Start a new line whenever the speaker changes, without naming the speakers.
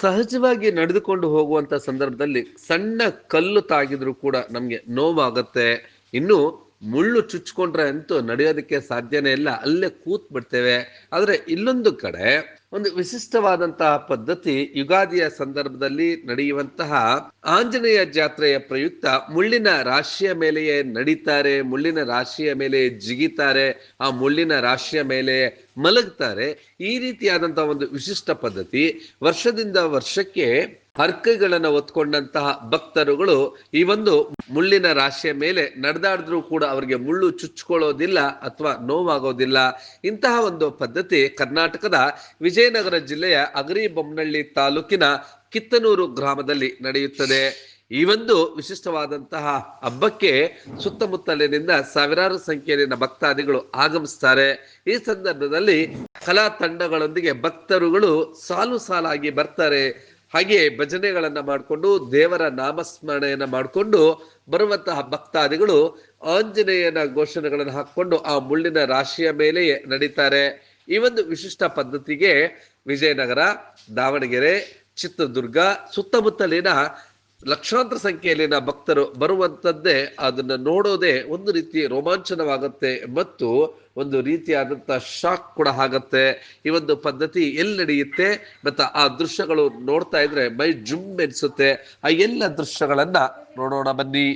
ಸಹಜವಾಗಿ ನಡೆದುಕೊಂಡು ಹೋಗುವಂತ ಸಂದರ್ಭದಲ್ಲಿ ಸಣ್ಣ ಕಲ್ಲು ತಾಗಿದ್ರು ಕೂಡ ನಮಗೆ ನೋವಾಗತ್ತೆ. ಇನ್ನು ಮುಳ್ಳು ಚುಚ್ಕೊಂಡ್ರೆ ಅಂತೂ ನಡೆಯೋದಕ್ಕೆ ಸಾಧ್ಯನೇ ಇಲ್ಲ. ಅಲ್ಲೇ ಕೂತ್ ಬಿಡ್ತೇವೆ ಆದರೆ ಇಲ್ಲೊಂದು ಕಡೆ ಒಂದು ವಿಶಿಷ್ಟವಾದಂತಹ ಪದ್ಧತಿ ಯುಗಾದಿಯ ಸಂದರ್ಭದಲ್ಲಿ ನಡೆಯುವಂತಹ ಆಂಜನೇಯ ಜಾತ್ರೆಯ ಪ್ರಯುಕ್ತ ಮುಳ್ಳಿನ ರಾಶಿಯ ಮೇಲೆಯೇ ನಡೀತಾರೆ, ಮುಳ್ಳಿನ ರಾಶಿಯ ಮೇಲೆ ಜಿಗಿತಾರೆ, ಆ ಮುಳ್ಳಿನ ರಾಶಿಯ ಮೇಲೆ ಮಲಗ್ತಾರೆ. ಈ ರೀತಿಯಾದಂತಹ ಒಂದು ವಿಶಿಷ್ಟ ಪದ್ಧತಿ ವರ್ಷದಿಂದ ವರ್ಷಕ್ಕೆ ಹರ್ಕೆಗಳನ್ನ ಹೊತ್ಕೊಂಡಂತಹ ಭಕ್ತರುಗಳು ಈ ಒಂದು ಮುಳ್ಳಿನ ರಾಶಿಯ ಮೇಲೆ ನಡೆದಾಡಿದ್ರೂ ಕೂಡ ಅವರಿಗೆ ಮುಳ್ಳು ಚುಚ್ಕೊಳ್ಳೋದಿಲ್ಲ ಅಥವಾ ನೋವಾಗೋದಿಲ್ಲ. ಇಂತಹ ಒಂದು ಪದ್ಧತಿ ಕರ್ನಾಟಕದ ವಿಜಯನಗರ ಜಿಲ್ಲೆಯ ಅಗರಿ ಬೊಮ್ಮನಹಳ್ಳಿ ತಾಲೂಕಿನ ಕಿತ್ತನೂರು ಗ್ರಾಮದಲ್ಲಿ ನಡೆಯುತ್ತದೆ. ಈ ಒಂದು ವಿಶಿಷ್ಟವಾದಂತಹ ಹಬ್ಬಕ್ಕೆ ಸುತ್ತಮುತ್ತಲಿನಿಂದ ಸಾವಿರಾರು ಸಂಖ್ಯೆಯಲ್ಲಿನ ಭಕ್ತಾದಿಗಳು ಆಗಮಿಸ್ತಾರೆ. ಈ ಸಂದರ್ಭದಲ್ಲಿ ಕಲಾ ತಂಡಗಳೊಂದಿಗೆ ಭಕ್ತರುಗಳು ಸಾಲು ಸಾಲಾಗಿ ಬರ್ತಾರೆ. ಹಾಗೆ ಭಜನೆಗಳನ್ನ ಮಾಡಿಕೊಂಡು ದೇವರ ನಾಮಸ್ಮರಣೆಯನ್ನ ಮಾಡಿಕೊಂಡು ಬರುವಂತಹ ಭಕ್ತಾದಿಗಳು ಆಂಜನೇಯನ ಘೋಷಣೆಗಳನ್ನು ಹಾಕೊಂಡು ಆ ಮುಳ್ಳಿನ ರಾಶಿಯ ಮೇಲೆಯೇ ನಡೀತಾರೆ. ಈ ಒಂದು ವಿಶಿಷ್ಟ ಪದ್ಧತಿಗೆ ವಿಜಯನಗರ, ದಾವಣಗೆರೆ, ಚಿತ್ರದುರ್ಗ ಸುತ್ತಮುತ್ತಲಿನ ಲಕ್ಷಾಂತರ ಸಂಖ್ಯೆಯಲ್ಲಿನ ಭಕ್ತರು ಬರುವಂಥದ್ದೇ ಅದನ್ನು ನೋಡೋದೇ ಒಂದು ರೀತಿ ರೋಮಾಂಚನವಾಗುತ್ತೆ ಮತ್ತು ಒಂದು ರೀತಿಯಾದಂಥ ಶಾಕ್ ಕೂಡ ಆಗತ್ತೆ. ಈ ಒಂದು ಪದ್ಧತಿ ಎಲ್ಲಿ ನಡೆಯುತ್ತೆ? ಮತ್ತು ಆ ದೃಶ್ಯಗಳು ನೋಡ್ತಾ ಇದ್ರೆ ಮೈ ಜುಮ್ ಎನಿಸುತ್ತೆ. ಆ ಎಲ್ಲ ದೃಶ್ಯಗಳನ್ನು ನೋಡೋಣ ಬನ್ನಿ.